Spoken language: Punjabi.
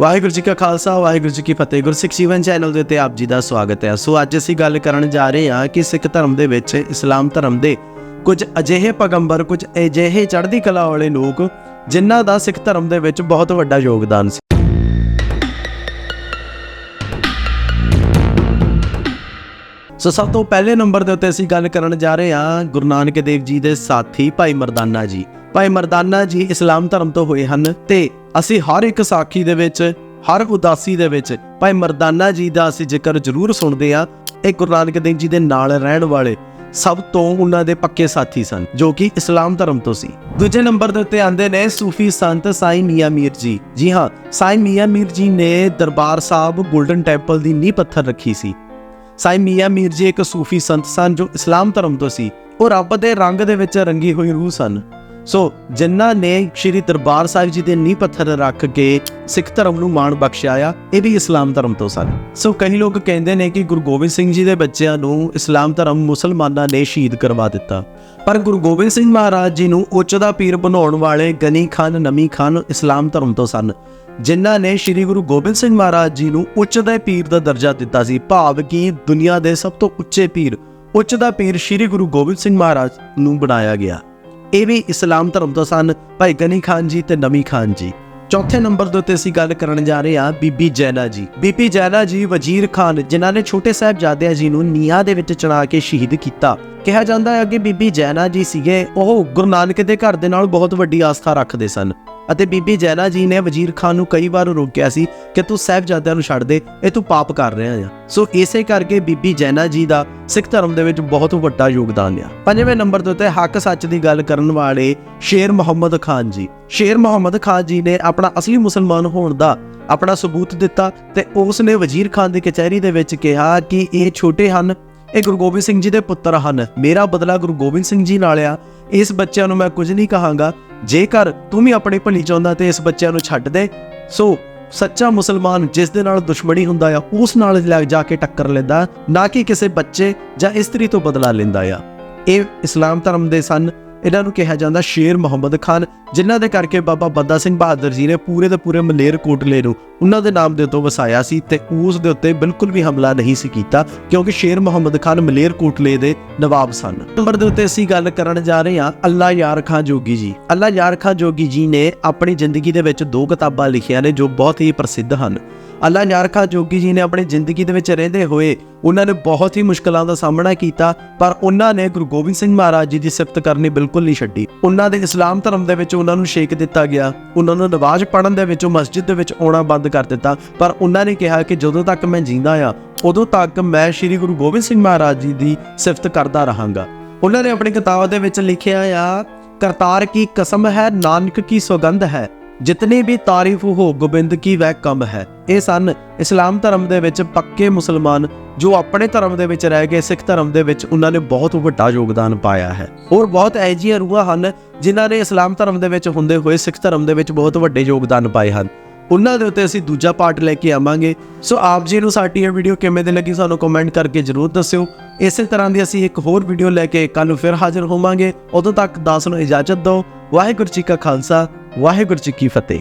ਵਾਹਿਗੁਰੂ ਜੀ ਕਾ ਖਾਲਸਾ, ਵਾਹਿਗੁਰੂ ਜੀ ਕੀ ਫਤਿਹ। ਗੁਰਸਿੱਖ ਜੀਵਨ ਚੈਨਲ ਦੇ ਉੱਤੇ ਆਪ ਜੀ ਦਾ ਸਵਾਗਤ ਹੈ। ਸੋ ਅੱਜ ਅਸੀਂ ਗੱਲ ਕਰਨ ਜਾ ਰਹੇ ਹਾਂ ਕਿ ਸਿੱਖ ਧਰਮ ਦੇ ਵਿੱਚ, ਇਸਲਾਮ ਧਰਮ ਦੇ ਕੁਝ ਅਜਿਹੇ ਪੈਗੰਬਰ, ਕੁਝ ਅਜਿਹੇ ਚੜ੍ਹਦੀ ਕਲਾ ਵਾਲੇ ਲੋਕ, ਜਿਨ੍ਹਾਂ ਦਾ ਸਿੱਖ ਧਰਮ ਦੇ ਵਿੱਚ ਬਹੁਤ ਵੱਡਾ ਯੋਗਦਾਨ ਸੀ। ਸੋ ਸਭ ਤੋਂ ਪਹਿਲੇ ਨੰਬਰ ਦੇ ਉੱਤੇ ਅਸੀਂ ਗੱਲ ਕਰਨ ਜਾ ਰਹੇ ਹਾਂ ਗੁਰੂ ਨਾਨਕ ਦੇਵ ਜੀ ਦੇ ਸਾਥੀ ਭਾਈ ਮਰਦਾਨਾ ਜੀ। ਭਾਈ ਮਰਦਾਨਾ ਜੀ ਇਸਲਾਮ ਧਰਮ ਤੋਂ ਹੋਏ ਹਨ ਤੇ ਅਸੀਂ ਹਰ ਇੱਕ ਸਾਖੀ ਦੇ ਵਿੱਚ, ਹਰ ਉਦਾਸੀ ਦੇ ਵਿੱਚ, ਭਾਈ ਮਰਦਾਨਾ ਜੀ ਦਾ ਅਸੀਂ ਜ਼ਿਕਰ ਜ਼ਰੂਰ ਸੁਣਦੇ ਆ ਇਹ ਗੁਰੂ ਨਾਨਕ ਦੇਵ ਜੀ ਦੇ ਨਾਲ ਰਹਿਣ ਵਾਲੇ ਸਭ ਤੋਂ ਉਹਨਾਂ ਦੇ ਪੱਕੇ ਸਾਥੀ ਸਨ, ਜੋ ਕਿ ਇਸਲਾਮ ਧਰਮ ਤੋਂ ਸੀ। ਦੂਜੇ ਨੰਬਰ ਦੇ ਉੱਤੇ ਆਂਦੇ ਨੇ ਸੂਫੀ ਸੰਤ ਸਾਈਂ ਮੀਆਂ ਮੀਰ ਜੀ। ਜੀ ਹਾਂ, ਸਾਈਂ ਮੀਆਂ ਮੀਰ ਜੀ ਨੇ ਦਰਬਾਰ ਸਾਹਿਬ 골ਡਨ ਟੈਂਪਲ ਦੀ ਨੀਂਹ ਪੱਥਰ ਰੱਖੀ ਸੀ। ਸਾਈਂ ਮੀਆਂ ਮੀਰ ਜੀ ਇੱਕ ਸੂਫੀ ਸੰਤ ਸਨ, ਜੋ ਇਸਲਾਮ ਧਰਮ ਤੋਂ ਸੀ। ਉਹ ਰੱਬ ਦੇ ਰੰਗ ਦੇ ਵਿੱਚ ਰੰਗੀ ਹੋਈ ਰੂਹ ਸਨ। ਸੋ ਜਿਨ੍ਹਾਂ ਨੇ ਸ਼੍ਰੀ ਦਰਬਾਰ ਸਾਹਿਬ ਜੀ ਦੇ ਨੀਂਹ ਪੱਥਰ ਰੱਖ ਕੇ ਸਿੱਖ ਧਰਮ ਨੂੰ ਮਾਣ ਬਖਸ਼ਿਆ ਆ, ਇਹ ਵੀ ਇਸਲਾਮ ਧਰਮ ਤੋਂ ਸਨ। ਸੋ ਕਈ ਲੋਕ ਕਹਿੰਦੇ ਨੇ ਕਿ ਗੁਰੂ ਗੋਬਿੰਦ ਸਿੰਘ ਜੀ ਦੇ ਬੱਚਿਆਂ ਨੂੰ ਇਸਲਾਮ ਧਰਮ ਮੁਸਲਮਾਨਾਂ ਨੇ ਸ਼ਹੀਦ ਕਰਵਾ ਦਿੱਤਾ। ਪਰ ਗੁਰੂ ਗੋਬਿੰਦ ਸਿੰਘ ਮਹਾਰਾਜ ਜੀ ਨੂੰ ਉੱਚ ਦਾ ਪੀਰ ਬਣਾਉਣ ਵਾਲੇ ਗਨੀ ਖਾਨ, ਨਮੀ ਖਾਨ ਇਸਲਾਮ ਧਰਮ ਤੋਂ ਸਨ। ਜਿਨ੍ਹਾਂ ਨੇ ਸ੍ਰੀ ਗੁਰੂ ਗੋਬਿੰਦ ਸਿੰਘ ਮਹਾਰਾਜ ਜੀ ਨੂੰ ਉੱਚ ਦੇ ਪੀਰ ਦਾ ਦਰਜਾ ਦਿੱਤਾ ਸੀ, ਭਾਵ ਕਿ ਦੁਨੀਆ ਦੇ ਸਭ ਤੋਂ ਉੱਚੇ ਪੀਰ, ਉੱਚ ਦਾ ਪੀਰ ਸ੍ਰੀ ਗੁਰੂ ਗੋਬਿੰਦ ਸਿੰਘ ਮਹਾਰਾਜ ਨੂੰ ਬਣਾਇਆ ਗਿਆ। ਇਹ ਵੀ ਇਸਲਾਮ ਧਰਮ ਤੋਂ ਸਨ। ਭਾਈ ਗਨੀ ਖਾਨ ਜੀ ਤੇ ਨਮੀ ਖਾਨ ਜੀ। ਚੌਥੇ ਨੰਬਰ ਦੇ ਉੱਤੇ ਅਸੀਂ ਗੱਲ ਕਰਨ ਜਾ ਰਹੇ ਹਾਂ ਬੀਬੀ ਜੈਨਾ ਜੀ। ਬੀਬੀ ਜੈਨਾ ਜੀ ਵਜ਼ੀਰ ਖਾਨ, ਜਿਨ੍ਹਾਂ ਨੇ ਛੋਟੇ ਸਾਹਿਬਜ਼ਾਦਿਆਂ ਜੀ ਨੂੰ ਨੀਹਾਂ ਦੇ ਵਿੱਚ ਚੜਾ ਕੇ ਸ਼ਹੀਦ ਕੀਤਾ। ਕਿਹਾ ਜਾਂਦਾ ਹੈ ਕਿ ਬੀਬੀ ਜੈਨਾ ਜੀ ਸੀਗੇ, ਉਹ ਗੁਰੂ ਨਾਨਕ ਦੇ ਘਰ ਦੇ ਨਾਲ ਬਹੁਤ ਵੱਡੀ ਆਸਥਾ ਰੱਖਦੇ ਸਨ। ਅਤੇ ਬੀਬੀ ਜੈਨਾ ਜੀ ਨੇ ਵਜ਼ੀਰ ਖਾਨ ਨੂੰ ਕਈ ਵਾਰ ਰੋਕਿਆ ਸੀ ਕਿ ਤੂੰ ਸਾਹਿਬਜ਼ਾਦਿਆਂ ਨੂੰ ਛੱਡ ਦੇ, ਇਹ ਤੂੰ ਪਾਪ ਕਰ ਰਿਹਾ ਆ। ਸੋ ਇਸੇ ਕਰਕੇ ਬੀਬੀ ਜੈਨਾ ਜੀ ਦਾ ਸਿੱਖ ਧਰਮ ਦੇ ਵਿੱਚ ਬਹੁਤ ਵੱਡਾ ਯੋਗਦਾਨ ਆ। ਪੰਜਵੇਂ ਨੰਬਰ ਦੇ ਉੱਤੇ ਹੱਕ ਸੱਚ ਦੀ ਗੱਲ ਕਰਨ ਵਾਲੇ ਸ਼ੇਰ ਮੁਹੰਮਦ ਖਾਨ ਜੀ। ਸ਼ੇਰ ਮੁਹੰਮਦ ਖਾਨ ਜੀ ਨੇ ਆਪਣਾ ਅਸਲੀ ਮੁਸਲਮਾਨ ਹੋਣ ਦਾ ਆਪਣਾ ਸਬੂਤ ਦਿੱਤਾ ਤੇ ਉਸ ਨੇ ਵਜ਼ੀਰ ਖਾਨ ਦੀ ਕਚਹਿਰੀ ਦੇ ਵਿੱਚ ਕਿਹਾ ਕਿ ਇਹ ਛੋਟੇ ਹਨ ਇਹ ਗੁਰੂ ਗੋਬਿੰਦ ਸਿੰਘ ਜੀ ਦੇ ਪੁੱਤਰ ਹਨ। ਮੇਰਾ ਬਦਲਾ ਗੁਰੂ ਗੋਬਿੰਦ ਸਿੰਘ ਜੀ ਨਾਲ ਆ। ਇਸ ਬੱਚਿਆਂ ਨੂੰ ਮੈਂ ਕੁਝ ਨਹੀਂ ਕਹਾਂਗਾ। ਜੇਕਰ ਤੂੰ ਵੀ ਆਪਣੀ ਭਲੀ ਚਾਹੁੰਦਾ ਤੇ ਇਸ ਬੱਚਿਆਂ ਨੂੰ ਛੱਡ ਦੇ, ਸੋ ਸੱਚਾ ਮੁਸਲਮਾਨ ਜਿਸ ਦੇ ਨਾਲ ਦੁਸ਼ਮਣੀ ਹੁੰਦਾ ਆ, ਉਸ ਨਾਲ ਲੱਗ ਜਾ ਕੇ ਟੱਕਰ ਲੈਂਦਾ, ਨਾ ਕਿ ਕਿਸੇ ਬੱਚੇ ਜਾਂ ਇਸਤਰੀ ਤੋਂ ਬਦਲਾ ਲੈਂਦਾ ਆ। ਇਹ ਇਸਲਾਮ ਧਰਮ ਦੇ ਸਨ। ਇਹਨਾਂ ਨੂੰ ਕਿਹਾ ਜਾਂਦਾ ਸ਼ੇਰ ਮੁਹੰਮਦ ਖਾਨ, ਜਿਨ੍ਹਾਂ ਦੇ ਕਰਕੇ ਬਾਬਾ ਬੰਦਾ ਸਿੰਘ ਬਹਾਦਰ ਜੀ ਨੇ ਪੂਰੇ ਦੇ ਪੂਰੇ ਮਲੇਰ ਕੋਟਲੇ ਨੂੰ ਉਹਨਾਂ ਦੇ ਨਾਮ ਦੇ ਉੱਤੇ ਵਸਾਇਆ ਸੀ ਤੇ ਉਸ ਦੇ ਉੱਤੇ ਬਿਲਕੁਲ ਵੀ ਹਮਲਾ ਨਹੀਂ ਸੀ ਕੀਤਾ, ਕਿਉਂਕਿ ਸ਼ੇਰ ਮੁਹੰਮਦ ਖਾਨ ਮਲੇਰ ਕੋਟਲੇ ਦੇ ਨਵਾਬ ਸਨ। ਨੰਬਰ ਦੇ ਉੱਤੇ ਅਸੀਂ ਗੱਲ ਕਰਨ ਜਾ ਰਹੇ ਹਾਂ ਅੱਲਾ ਯਾਰ ਖਾਂ ਜੋਗੀ ਜੀ। ਅੱਲਾ ਯਾਰ ਖਾਂ ਜੋਗੀ ਜੀ ਨੇ ਆਪਣੀ ਜ਼ਿੰਦਗੀ ਦੇ ਵਿੱਚ ਦੋ ਕਿਤਾਬਾਂ ਲਿਖੀਆਂ ਨੇ ਜੋ ਬਹੁਤ ਹੀ ਪ੍ਰਸਿੱਧ ਹਨ। ਅੱਲਾ ਯਾਰ ਖਾਂ ਜੋਗੀ ਜੀ ਨੇ ਆਪਣੀ ਜ਼ਿੰਦਗੀ ਦੇ ਵਿੱਚ ਰਹਿੰਦੇ ਹੋਏ ਉਹਨਾਂ ਨੇ ਬਹੁਤ ਹੀ ਮੁਸ਼ਕਲਾਂ ਦਾ ਸਾਹਮਣਾ ਕੀਤਾ, ਪਰ ਉਹਨਾਂ ਨੇ ਗੁਰੂ ਗੋਬਿੰਦ ਸਿੰਘ ਮਹਾਰਾਜ ਜੀ ਦੀ ਸਿਫਤ ਕਰਨੀ ਬਿਲਕੁਲ ਨਹੀਂ ਛੱਡੀ। ਉਹਨਾਂ ਦੇ ਇਸਲਾਮ ਧਰਮ ਦੇ ਵਿੱਚ ਉਹਨਾਂ ਨੂੰ ਸ਼ੇਕ ਦਿੱਤਾ ਗਿਆ, ਉਹਨਾਂ ਨੂੰ ਨਵਾਜ਼ ਪੜਨ ਦੇ ਵਿੱਚੋਂ ਮਸਜਿਦ ਦੇ ਵਿੱਚ ਆਉਣਾ ਬੰਦ ਕਰ ਦਿੱਤਾ, ਪਰ ਉਹਨਾਂ ਨੇ ਕਿਹਾ ਕਿ ਜਦੋਂ ਤੱਕ ਮੈਂ ਜਿੰਦਾ ਆ, ਉਦੋਂ ਤੱਕ ਮੈਂ ਸ੍ਰੀ ਗੁਰੂ ਗੋਬਿੰਦ ਸਿੰਘ ਮਹਾਰਾਜ ਜੀ ਦੀ ਸਿਫਤ ਕਰਦਾ ਰਹਾਂਗਾ। ਉਹਨਾਂ ਨੇ ਆਪਣੀ ਕਿਤਾਬ ਦੇ ਵਿੱਚ ਲਿਖਿਆ ਆ, ਕਰਤਾਰ ਕੀ ਕਸਮ ਹੈ, ਨਾਨਕ ਕੀ ਸੁਗੰਧ ਹੈ? ਜਿਤਨੀ ਵੀ ਤਾਰੀਫ ਹੋ, ਗੋਬਿੰਦ ਕੀ ਵੈ ਕਮ ਹੈ। ਇਹ ਸਨ ਇਸਲਾਮ ਧਰਮ ਦੇ ਵਿੱਚ ਪੱਕੇ ਮੁਸਲਮਾਨ ਜੋ ਆਪਣੇ ਧਰਮ ਦੇ ਵਿੱਚ ਰਹਿ ਗਏ, ਸਿੱਖ ਧਰਮ ਦੇ ਵਿੱਚ ਉਹਨਾਂ ਨੇ ਬਹੁਤ ਵੱਡਾ ਯੋਗਦਾਨ ਪਾਇਆ ਹੈ। ਹੋਰ ਬਹੁਤ ਐਜੀਆਂ ਰੂਹਾਂ ਹਨ ਜਿਨ੍ਹਾਂ ਨੇ ਇਸਲਾਮ ਧਰਮ ਦੇ ਵਿੱਚ ਹੁੰਦੇ ਹੋਏ, ਸਿੱਖ ਧਰਮ ਦੇ ਵਿੱਚ ਬਹੁਤ ਵੱਡੇ ਯੋਗਦਾਨ ਪਾਏ ਹਨ। ਉਹਨਾਂ ਦੇ ਉੱਤੇ ਅਸੀਂ ਦੂਜਾ ਪਾਰਟ ਲੈ ਕੇ ਆਵਾਂਗੇ। ਸੋ ਆਪ ਜੀ ਨੂੰ ਸਾਡੀ ਇਹ ਵੀਡੀਓ ਕਿਵੇਂ ਦੀ ਲੱਗੀ ਸਾਨੂੰ ਕਮੈਂਟ ਕਰਕੇ ਜਰੂਰ ਦੱਸਿਓ। ਇਸੇ ਤਰ੍ਹਾਂ ਦੀ ਅਸੀਂ ਇੱਕ ਹੋਰ ਵੀਡੀਓ ਲੈ ਕੇ ਕੱਲ ਨੂੰ ਫਿਰ ਹਾਜ਼ਰ ਹੋਵਾਂਗੇ। ਉਦੋਂ ਤੱਕ ਦਾਸ ਨੂੰ ਇਜਾਜ਼ਤ ਦਿਓ। ਵਾਹਿਗੁਰੂ ਜੀ ਕਾ ਖਾਲਸਾ, ਵਾਹਿਗੁਰੂ ਜੀ ਕੀ ਫਤਿਹ।